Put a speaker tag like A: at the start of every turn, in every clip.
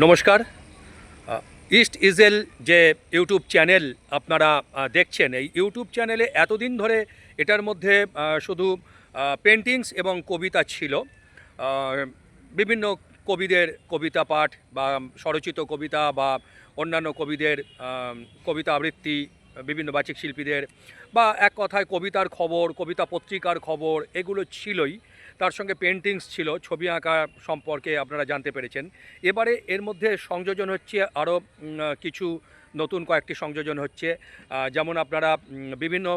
A: নমস্কার। ইস্ট ইজেল যে YouTube channel আপনারা দেখছেন, এই ইউটিউব চ্যানেলে এতদিন ধরে এটার মধ্যে শুধু পেন্টিংস এবং কবিতা ছিল। বিভিন্ন কবিদের কবিতা পাঠ বা স্বরচিত কবিতা বা অন্যান্য কবিদের কবিতা আবৃত্তি, বিভিন্ন বাচিক শিল্পীদের বা এক কথায় কবিতার খবর, কবিতা পত্রিকার খবর, এগুলো ছিলই। তার সঙ্গে পেন্টিংস ছিল, ছবি আঁকা সম্পর্কে আপনারা জানতে পেরেছেন। এবারে এর মধ্যে সংযোজন হচ্ছে আরও কিছু নতুন কয়েকটি সংযোজন হচ্ছে। যেমন আপনারা বিভিন্ন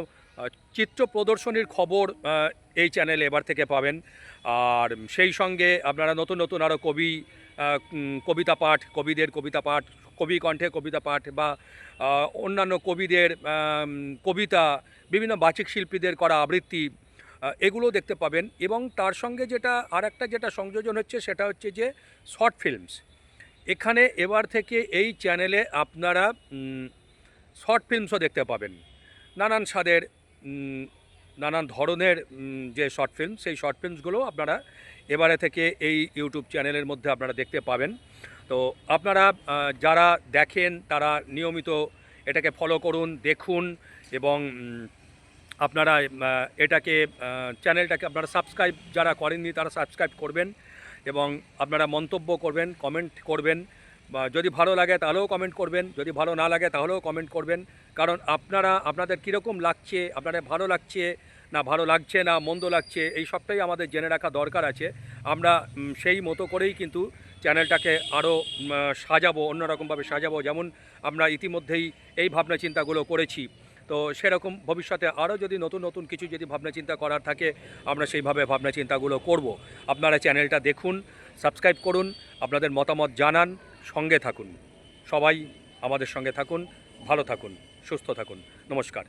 A: চিত্র প্রদর্শনীর খবর এই চ্যানেলে এবার থেকে পাবেন। আর সেই সঙ্গে আপনারা নতুন নতুন আরও কবি কবিতা পাঠ, কবিদের কবিতা পাঠ, কবি কণ্ঠে কবিতা পাঠ বা অন্যান্য কবিদের কবিতা, বিভিন্ন বাচিক শিল্পীদের করা আবৃত্তি এগুলো দেখতে পাবেন এবং তার সঙ্গে যেটা আর একটা যেটা সংযোজন হচ্ছে সেটা হচ্ছে যে শর্ট ফিল্মস। এখানে এবার থেকে এই চ্যানেলে আপনারা শর্ট ফিল্মসও দেখতে পাবেন। নানান স্বাদের নানান ধরনের যে শর্ট ফিল্ম সেই শর্ট ফিল্মসগুলো আপনারা এবারে থেকে এই ইউটিউব চ্যানেলের মধ্যে আপনারা দেখতে পাবেন। তো আপনারা যারা দেখেন তারা নিয়মিত এটাকে ফলো করুন, দেখুন এবং আপনারা এটাকে চ্যানেলটাকে আপনারা সাবস্ক্রাইব যারা করেননি তারা সাবস্ক্রাইব করবেন এবং আপনারা মন্তব্য করবেন কমেন্ট করবেন। বা যদি ভালো লাগে তাহলেও কমেন্ট করবেন, যদি ভালো না লাগে তাহলেও কমেন্ট করবেন। কারণ আপনারা, আপনাদের কীরকম লাগছে, আপনাদের ভালো লাগছে, না ভালো লাগছে, না মন্দ লাগছে, এই সবটাই আমাদের জেনে রাখা দরকার আছে। আমরা সেই মতো করেই কিন্তু চ্যানেলটাকে আরও সাজাবো, অন্যরকমভাবে সাজাবো। যেমন আমরা ইতিমধ্যেই এই ভাবনা চিন্তাগুলো করেছি। তো সেরকম ভবিষ্যতে আরও যদি নতুন নতুন কিছু যদি ভাবনা চিন্তা করার থাকে, আমরা সেইভাবে ভাবনা চিন্তাগুলো করব। আপনারা চ্যানেলটা দেখুন, সাবস্ক্রাইব করুন, আপনাদের মতামত জানান, সঙ্গে থাকুন। সবাই আমাদের সঙ্গে থাকুন, ভালো থাকুন, সুস্থ থাকুন। নমস্কার।